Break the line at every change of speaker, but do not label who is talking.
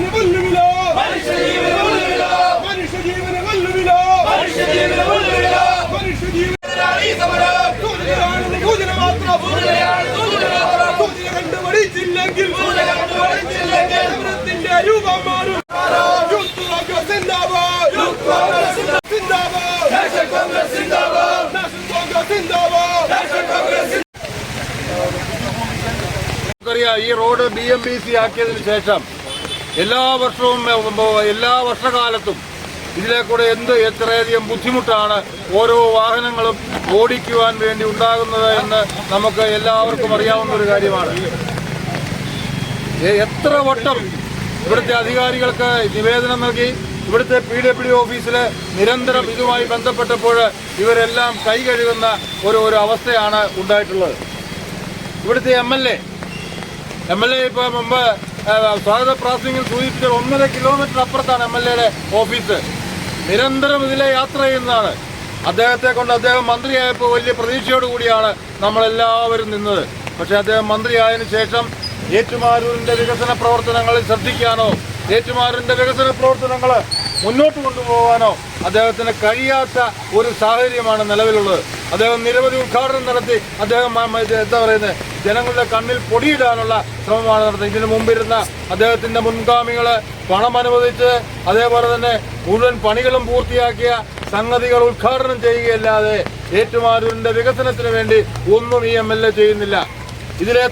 ജീവന് കൊല്ലുവില മനുഷ്യ ജീവന് കൊല്ലുവില മനുഷ്യ ജീവന് കൊല്ലുവില മനുഷ്യ ജീവന് കൊല്ലുവില മനുഷ്യ ജീവനാണ് ഈ സമരം സൂചന മാത്രം. സൂചന കണ്ടുപഠിച്ചില്ലെങ്കിൽ സൂചന കണ്ടുപഠിച്ചില്ലെങ്കിൽ സമരത്തിന്റെ രൂപം മാറും നമുക്കറിയാം
ഈ road B M B C ആക്കിയതിന് ശേഷം എല്ലാ വർഷവും എല്ലാ വർഷകാലത്തും ഇതിലെ കൂടെ എന്ത് എത്രയധികം ബുദ്ധിമുട്ടാണ് ഓരോ വാഹനങ്ങളും ഓടിക്കുവാൻ വേണ്ടി ഉണ്ടാകുന്നത് എന്ന് നമുക്ക് എല്ലാവർക്കും അറിയാവുന്ന ഒരു കാര്യമാണ്. എത്ര വട്ടം ഇവിടുത്തെ അധികാരികൾക്ക് നിവേദനം നൽകി ഇവിടുത്തെ പി ഡബ്ല്യു ഡി ഓഫീസിൽ നിരന്തരം ഇതുമായി ബന്ധപ്പെട്ടപ്പോൾ ഇവരെല്ലാം കൈ കഴുകുന്ന ഒരു ഒരു അവസ്ഥയാണ് ഉണ്ടായിട്ടുള്ളത്. ഇവിടുത്തെ M L A M L A ഇപ്പോൾ മുമ്പ് സ്വാഗത പ്രാസിംഗിൽ സൂചിപ്പിച്ച ഒന്നര കിലോമീറ്റർ അപ്പുറത്താണ് എം എൽ എയുടെ ഓഫീസ്. നിരന്തരം ഇതിലെ യാത്ര ചെയ്യുന്നതാണ്. അദ്ദേഹത്തെ കൊണ്ട് അദ്ദേഹം മന്ത്രിയായപ്പോൾ വലിയ പ്രതീക്ഷയോടുകൂടിയാണ് നമ്മളെല്ലാവരും നിന്നത്. പക്ഷെ അദ്ദേഹം മന്ത്രിയായതിനു ശേഷം ഏറ്റുമാരൂരിന്റെ വികസന പ്രവർത്തനങ്ങളിൽ ശ്രദ്ധിക്കാനോ ഏറ്റുമാരൂരിന്റെ വികസന പ്രവർത്തനങ്ങൾ മുന്നോട്ട് കൊണ്ടുപോകാനോ അദ്ദേഹത്തിന് കഴിയാത്ത ഒരു സാഹചര്യമാണ് നിലവിലുള്ളത്. അദ്ദേഹം നിരവധി ഉദ്ഘാടനം നടത്തി. അദ്ദേഹം എന്താ പറയുന്നത് ജനങ്ങളുടെ കണ്ണിൽ പൊടിയിടാനുള്ള ശ്രമമാണ് നടത്തുന്നത് ഇതിനു മുമ്പിരുന്ന അദ്ദേഹത്തിന്റെ മുൻഗാമികൾ പണം അനുവദിച്ച് അതേപോലെ തന്നെ മുഴുവൻ പണികളും പൂർത്തിയാക്കിയ സംഗതികൾ ഉദ്ഘാടനം ചെയ്യുകയല്ലാതെ ഏറ്റുമാരൂരിന്റെ വികസനത്തിന് വേണ്ടി ഒന്നും ഈ എ ചെയ്യുന്നില്ല. ഇതിലെ